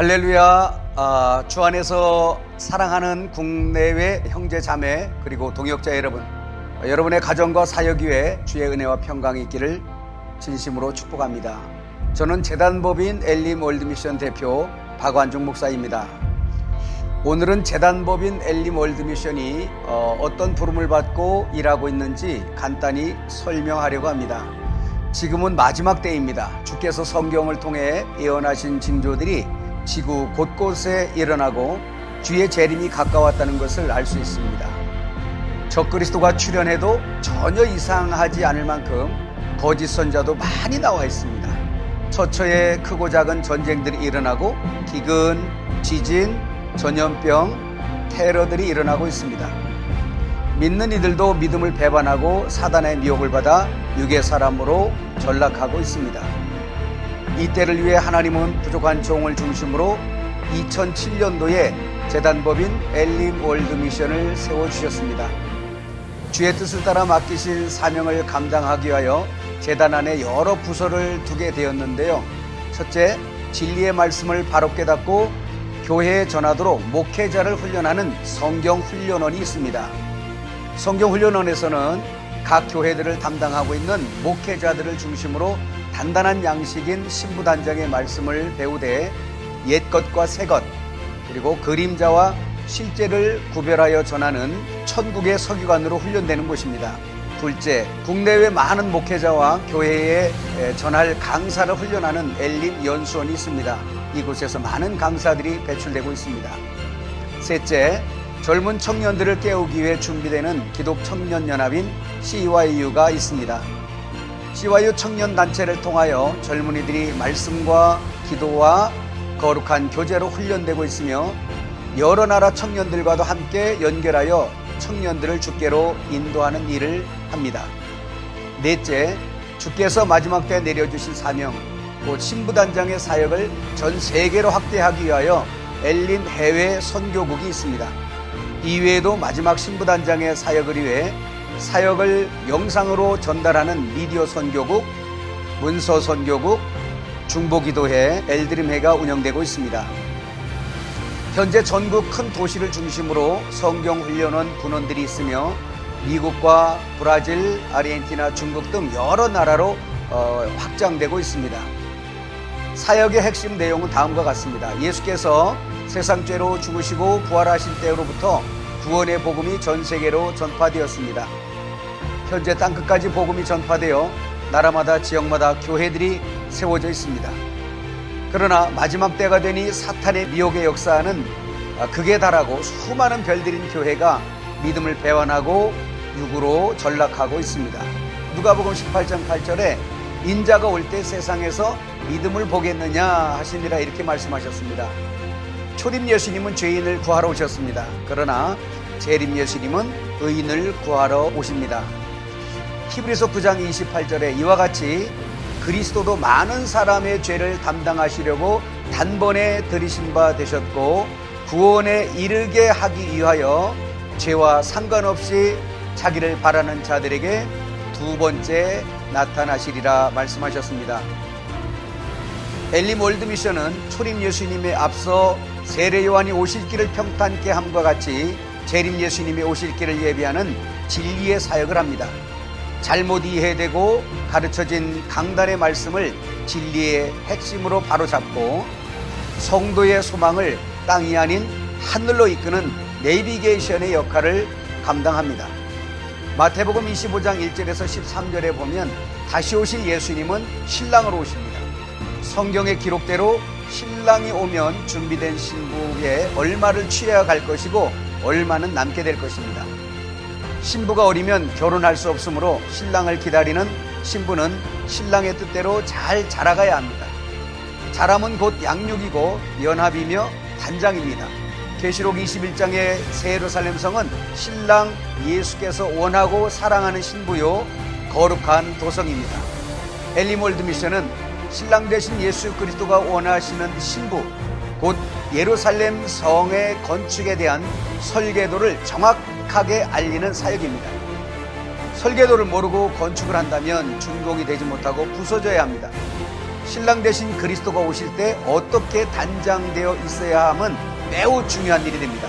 할렐루야. 아, 주 안에서 사랑하는 국내외 형제 자매 그리고 동역자 여러분, 어, 여러분의 가정과 사역 위에 주의 은혜와 평강이 있기를 진심으로 축복합니다. 저는 재단법인 엘림 월드미션 대표 박완중 목사입니다. 오늘은 재단법인 엘림 월드미션이 어, 어떤 부름을 받고 일하고 있는지 간단히 설명하려고 합니다. 지금은 마지막 때입니다. 주께서 성경을 통해 예언하신 징조들이 지구 곳곳에 일어나고 주의 재림이 가까웠다는 것을 알 수 있습니다. 적그리스도가 출현해도 전혀 이상하지 않을 만큼 거짓 선자도 많이 나와 있습니다. 처처에 크고 작은 전쟁들이 일어나고 기근, 지진, 전염병, 테러들이 일어나고 있습니다. 믿는 이들도 믿음을 배반하고 사단의 미혹을 받아 육의 사람으로 전락하고 있습니다. 이 때를 위해 하나님은 부족한 종을 중심으로 2007년도에 재단법인 엘림 월드 미션을 세워주셨습니다. 주의 뜻을 따라 맡기신 사명을 감당하기 위하여 재단 안에 여러 부서를 두게 되었는데요. 첫째, 진리의 말씀을 바로 깨닫고 교회에 전하도록 목회자를 훈련하는 성경 훈련원이 있습니다. 성경 훈련원에서는 각 교회들을 담당하고 있는 목회자들을 중심으로 단단한 양식인 신부단장의 말씀을 배우되 옛 것과 새 것 그리고 그림자와 실제를 구별하여 전하는 천국의 서기관으로 훈련되는 곳입니다. 둘째, 국내외 많은 목회자와 교회에 전할 강사를 훈련하는 엘림 연수원이 있습니다. 이곳에서 많은 강사들이 배출되고 있습니다. 셋째, 젊은 청년들을 깨우기 위해 준비되는 기독 청년 연합인 CYU가 있습니다. CYU 청년 단체를 통하여 젊은이들이 말씀과 기도와 거룩한 교제로 훈련되고 있으며 여러 나라 청년들과도 함께 연결하여 청년들을 주께로 인도하는 일을 합니다. 넷째, 주께서 마지막 때 내려주신 사명, 곧 신부단장의 사역을 전 세계로 확대하기 위하여 엘린 해외 선교국이 있습니다. 이외에도 마지막 신부단장의 사역을 위해 사역을 영상으로 전달하는 미디어 선교국, 문서 선교국, 중보기도회, 엘드림회가 운영되고 있습니다. 현재 전국 큰 도시를 중심으로 성경훈련원 분원들이 있으며 미국과 브라질, 아르헨티나, 중국 등 여러 나라로 어, 확장되고 있습니다. 사역의 핵심 내용은 다음과 같습니다. 예수께서 세상 죄로 죽으시고 부활하신 때로부터 구원의 복음이 전 세계로 전파되었습니다. 현재 땅 끝까지 복음이 전파되어 나라마다 지역마다 교회들이 세워져 있습니다. 그러나 마지막 때가 되니 사탄의 미혹의 역사는 극에 달하고 수많은 별들인 교회가 믿음을 배반하고 육으로 전락하고 있습니다. 누가복음 18장 8절에 인자가 올 때 세상에서 믿음을 보겠느냐 하시니라 이렇게 말씀하셨습니다. 초림 예수님은 죄인을 구하러 오셨습니다. 그러나 재림 예수님은 의인을 구하러 오십니다. 히브리서 9장 28절에 이와 같이 그리스도도 많은 사람의 죄를 담당하시려고 단번에 들이신 바 되셨고 구원에 이르게 하기 위하여 죄와 상관없이 자기를 바라는 자들에게 두 번째 나타나시리라 말씀하셨습니다. 엘림 월드 미션은 초림 예수님의 앞서 세례 요한이 오실 길을 평탄케 함과 같이 재림 예수님이 오실 길을 예비하는 진리의 사역을 합니다. 잘못 이해되고 가르쳐진 강단의 말씀을 진리의 핵심으로 바로잡고 성도의 소망을 땅이 아닌 하늘로 이끄는 내비게이션의 역할을 감당합니다. 마태복음 25장 1절에서 13절에 보면 다시 오실 예수님은 신랑으로 오십니다. 성경의 기록대로 신랑이 오면 준비된 신부에 얼마를 취해야 갈 것이고 얼마는 남게 될 것입니다. 신부가 어리면 결혼할 수 없으므로 신랑을 기다리는 신부는 신랑의 뜻대로 잘 자라가야 합니다. 자람은 곧 양육이고 연합이며 단장입니다. 계시록 21장의 새 예루살렘 성은 신랑 예수께서 원하고 사랑하는 신부요 거룩한 도성입니다. 엘리몰드 미션은 신랑 대신 예수 그리스도가 원하시는 신부 곧 예루살렘 성의 건축에 대한 설계도를 정확하게 알리는 사역입니다. 설계도를 모르고 건축을 한다면 준공이 되지 못하고 부서져야 합니다. 신랑 대신 그리스도가 오실 때 어떻게 단장되어 있어야 함은 매우 중요한 일이 됩니다.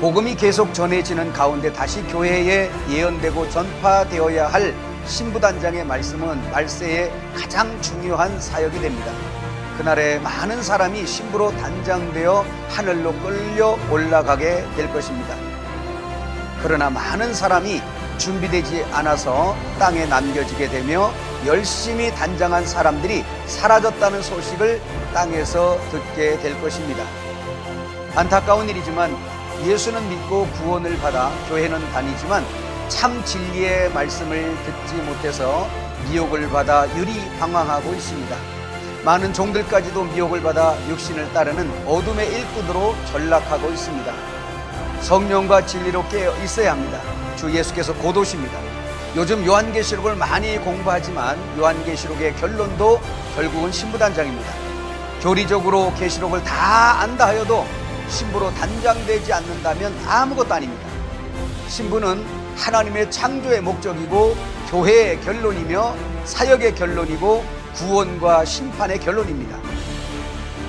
복음이 계속 전해지는 가운데 다시 교회에 예언되고 전파되어야 할 신부단장의 말씀은 말세에 가장 중요한 사역이 됩니다. 그날에 많은 사람이 신부로 단장되어 하늘로 끌려 올라가게 될 것입니다. 그러나 많은 사람이 준비되지 않아서 땅에 남겨지게 되며 열심히 단장한 사람들이 사라졌다는 소식을 땅에서 듣게 될 것입니다. 안타까운 일이지만 예수는 믿고 구원을 받아 교회는 다니지만 참 진리의 말씀을 듣지 못해서 미혹을 받아 유리 방황하고 있습니다. 많은 종들까지도 미혹을 받아 육신을 따르는 어둠의 일꾼으로 전락하고 있습니다. 성령과 진리로 깨어 있어야 합니다. 주 예수께서 곧 오십니다. 요즘 요한계시록을 많이 공부하지만 요한계시록의 결론도 결국은 신부단장입니다. 교리적으로 계시록을 다 안다 하여도 신부로 단장되지 않는다면 아무것도 아닙니다. 신부는 하나님의 창조의 목적이고 교회의 결론이며 사역의 결론이고 구원과 심판의 결론입니다.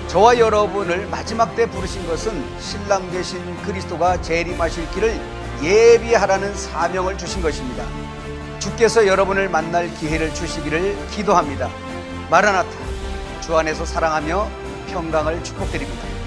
저와 여러분을 마지막 때 부르신 것은 신랑 되신 그리스도가 재림하실 길을 예비하라는 사명을 주신 것입니다. 주께서 여러분을 만날 기회를 주시기를 기도합니다. 마라나타 주 안에서 사랑하며 평강을 축복드립니다.